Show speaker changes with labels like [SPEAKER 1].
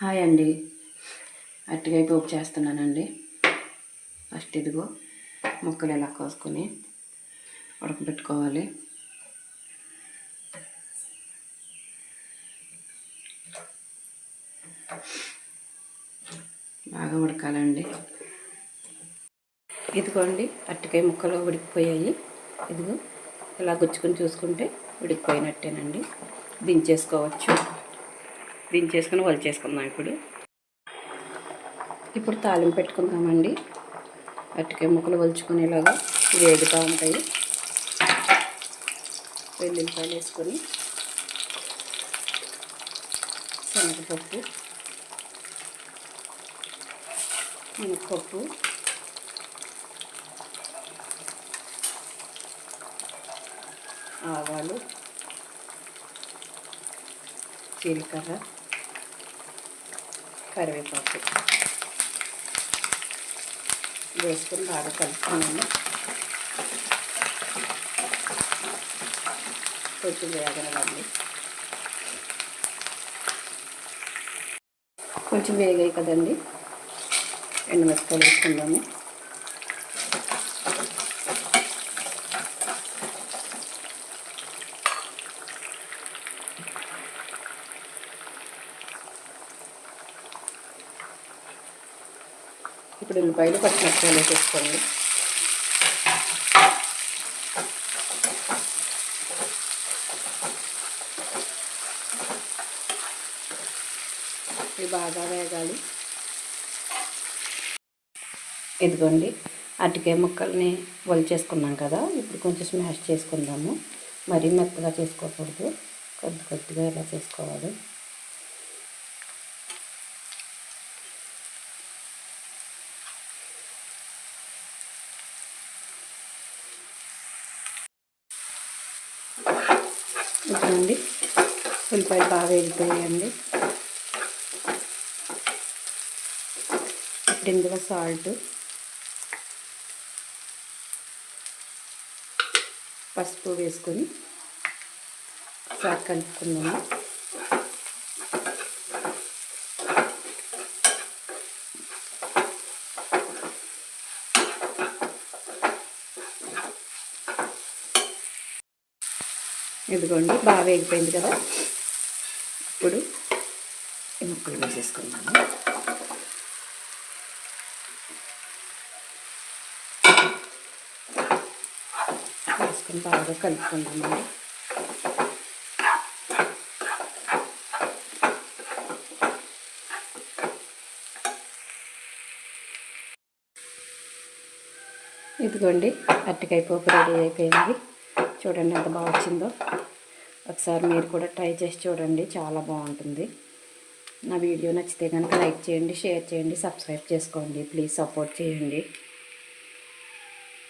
[SPEAKER 1] Hi అండి. అరటికాయ పోపు చేస్తున్నానండి. ఫస్ట్ ఇదిగో ముక్కలు ఇలా కోసుకొని ఉడకబెట్టుకోవాలి. బాగా ఉడకాలండి. ఇదిగోండి అరటికాయ ముక్కలు ఉడికిపోయాయి. ఇదిగో ఇలా గుచ్చుకొని చూసుకుంటే ఉడికిపోయినట్టేనండి. దించేసుకోవచ్చు. దించేసుకొని వలిచేసుకుందాం ఇప్పుడు. ఇప్పుడు తాలింపు పెట్టుకుందామండి. అటుకే ముక్కలు వలుచుకునేలాగా వేగుతూ ఉంటాయి. వెల్లుల్లిపాయలు వేసుకొని శనగపప్పు మినపప్పు ఆవాలు జీలకర్ర కరివేపాకు వేసుకొని బాగా కలుపుకున్నాను. కొంచెం వేగనివ్వండి. కొంచెం వేగాయి కదండి. ఎండుమిరపకాయలు వేసుకుందాము. ఇప్పుడు ఉల్లిపాయలు పచ్చిమిరపకాయలు వేసేసుకోండి ఇవి బాగా వేగాలి. ఇదిగోండి అరటికాయ ముక్కల్ని చేసుకున్నాం కదా ఇప్పుడు కొంచెం స్మాష్ చేసుకుందాము. మరీ మెత్తగా చేసుకోకూడదు కొద్ది కొద్దిగా ఇలా చేసుకోవాలి. చూడండి. ఉల్లిపాయలు బాగా వేగిపోయాయండి ఇప్పుడు ఇందులో సాల్ట్. పసుపు వేసుకొని సార్ కలుపుకుందాము. ఇదిగోండి బాగా వేగిపోయింది కదా. ఇప్పుడు ఈ ముక్కలు వేసేసుకుందాము వేసుకొని బాగా కలుపుకుందామండి. ఇదిగోండి అరటికాయ పోపు రెడీ అయిపోయింది. చూడండి ఎంత బాగా వచ్చిందో. ఒకసారి మీరు కూడా ట్రై చేసి చూడండి చాలా బాగుంటుంది. నా వీడియో నచ్చితే కనుక లైక్ చేయండి షేర్ చేయండి సబ్స్క్రైబ్ చేసుకోండి. ప్లీజ్ సపోర్ట్ చేయండి.